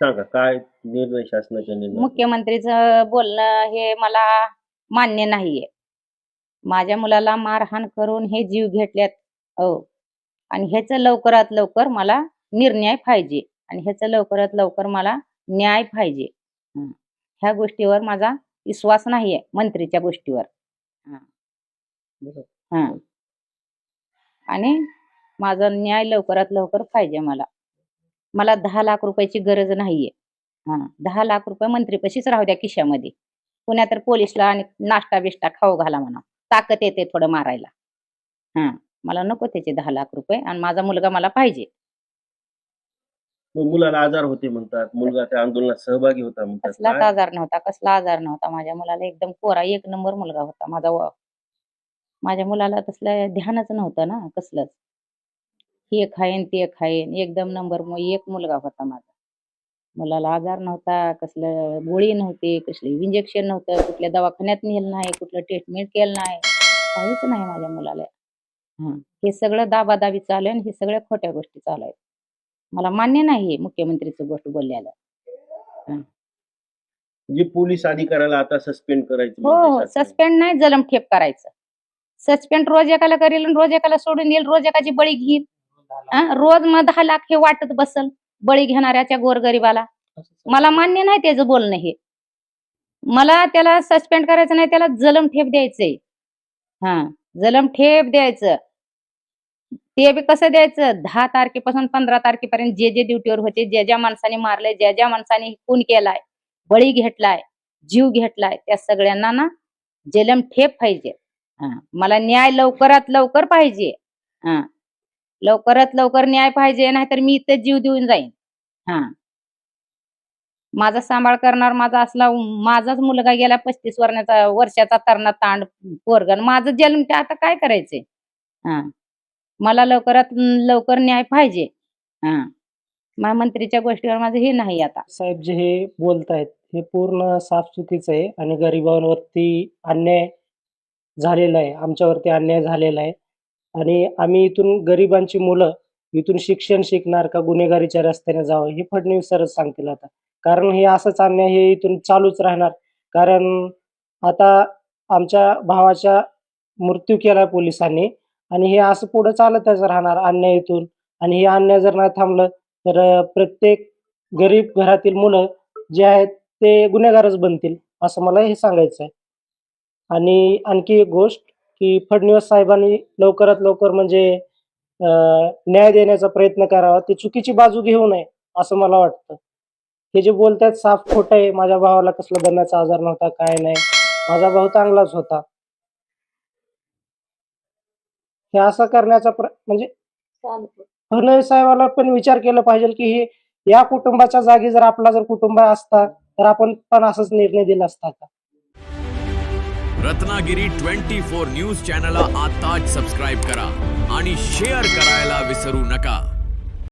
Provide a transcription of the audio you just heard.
सांगा काय निर्णय शासनाच्या निर्णय? मुख्यमंत्रीचं बोलणं हे मला मान्य नाहीये. माझ्या मुलाला मारहाण करून हे जीव घेतल्यात हो. आणि ह्याचं लवकरात लवकर मला निर्णय पाहिजे. आणि ह्याचं लवकरात लवकर मला न्याय पाहिजे. हं. ह्या गोष्टीवर माझा विश्वास नाहीये मंत्रीच्या गोष्टीवर. हा. आणि माझा न्याय लवकरात लवकर पाहिजे मला. मला दहा लाख रुपयाची गरज नाहीये. हा दहा लाख रुपये मंत्रीपाशीच राहू द्या खिशामध्ये. पुण्या तर पोलिसला आणि नाश्ता बिष्टा खाऊ घाला म्हणा. ताकद येते थोडं मारायला. हा मला नको त्याचे दहा लाख रुपये आणि माझा मुलगा मला पाहिजे. मुलाला आजार होते म्हणतात. मुलगा त्या आंदोलनात सहभागी होता म्हणतात. कसलाच काय? आजार नव्हता कसला आजार नव्हता. माझ्या मुलाला एकदम कोरा एक नंबर मुलगा होता माझा व- माझ्या मुलाला तसलं ध्यानच नव्हतं ना कसलंच. हे खाईन ते खाईन. एकदम नंबर मग एक मुलगा होता माझा. मुलाला आजार नव्हता कसलं गोळी नव्हती कसले इंजेक्शन नव्हतं कुठल्या दवाखान्यात नेलं नाही कुठलं ट्रीटमेंट केलं नाही. काहीच नाही माझ्या मुलाला. हा. हे सगळं दाबादाबी चालू आहे हे सगळ्या खोट्या गोष्टी चालू आहेत. मला मान्य नाही मुख्यमंत्रीचं गोष्ट बोलल्याला. जे पोलीस अधिकाऱ्याला आता सस्पेंड करायचं हो हो. सस्पेंड नाही जलम ठेप करायचं. सस्पेंड रोज एकाला करेल रोज एकाला सोडून देईल रोज एकाची बळी घेईल? रोज मग दहा लाख हे वाटत बसल बळी घेणाऱ्याच्या गोरगरिबाला. मला मान्य नाही त्याचं बोलणं हे. मला त्याला सस्पेंड करायचं नाही त्याला जलम ठेप द्यायचंय. हा जलम ठेप द्यायचं. ते बी कसं द्यायचं? दहा तारखेपासून पंधरा तारखेपर्यंत जे जे ड्युटीवर होते ज्या ज्या माणसाने मारले ज्या ज्या माणसाने खून केलाय बळी घेतलाय जीव घेतलाय त्या सगळ्यांना ना जलम ठेप पाहिजे. हा मला न्याय लवकरात लवकर पाहिजे. हा लवकरात लवकर न्याय पाहिजे नाहीतर मी इथे जीव देऊन जाईन. हा. माझा सांभाळ करणार माझा असला माझाच मुलगा गेला पस्तीस वर्षाचा वर्षाचा तरणा तांड पोरगण माझं जन्म ते आता काय करायचंय? हा. मला लवकरात लवकर न्याय पाहिजे. हा. महामंत्रीच्या गोष्टीवर माझं हे नाही आता. साहेब जे हे बोलतायत हे पूर्ण साफ चुकीचं आहे आणि गरिबांवरती अन्याय झालेला आहे आमच्यावरती अन्याय झालेला आहे. आणि आम्ही इथून गरिबांची मुलं इथून शिक्षण शिकणार का गुन्हेगारीच्या रस्त्याने जावं हे फडणवीस सरच सांगतील आता. कारण हे असंच अन्याय हे इथून चालूच राहणार. कारण आता आमच्या भावाच्या मृत्यू केला पोलिसांनी आणि हे असं पुढे चालतच राहणार अन्याय इथून. आणि हे अन्याय जर नाही थांबलं तर प्रत्येक गरीब घरातील मुलं जे आहेत ते गुन्हेगारच बनतील असं मला हे सांगायचं आहे आणि आणखी एक गोष्ट की फडणवीस साहेबांनी लवकरात लवकर म्हणजे न्याय देण्याचा प्रयत्न करावा ते चुकीची बाजू घेऊ नये असं मला वाटतं. हे जे बोलतायत साफ खोटं आहे. माझ्या भावाला कसला दम्याचा आजार नव्हता काय नाही. माझा भाऊ चांगलाच होता. हे असं करण्याचा प्र म्हणजे फडणवीस साहेबाला पण विचार केला पाहिजे की हे या कुटुंबाच्या जागी जर आपला जर कुटुंब असता तर आपण पण असंच निर्णय दिला असता का? रत्नागिरी ट्वेंटी फोर न्यूज चॅनलला आताच सबस्क्राईब करा आणि शेअर करायला विसरू नका.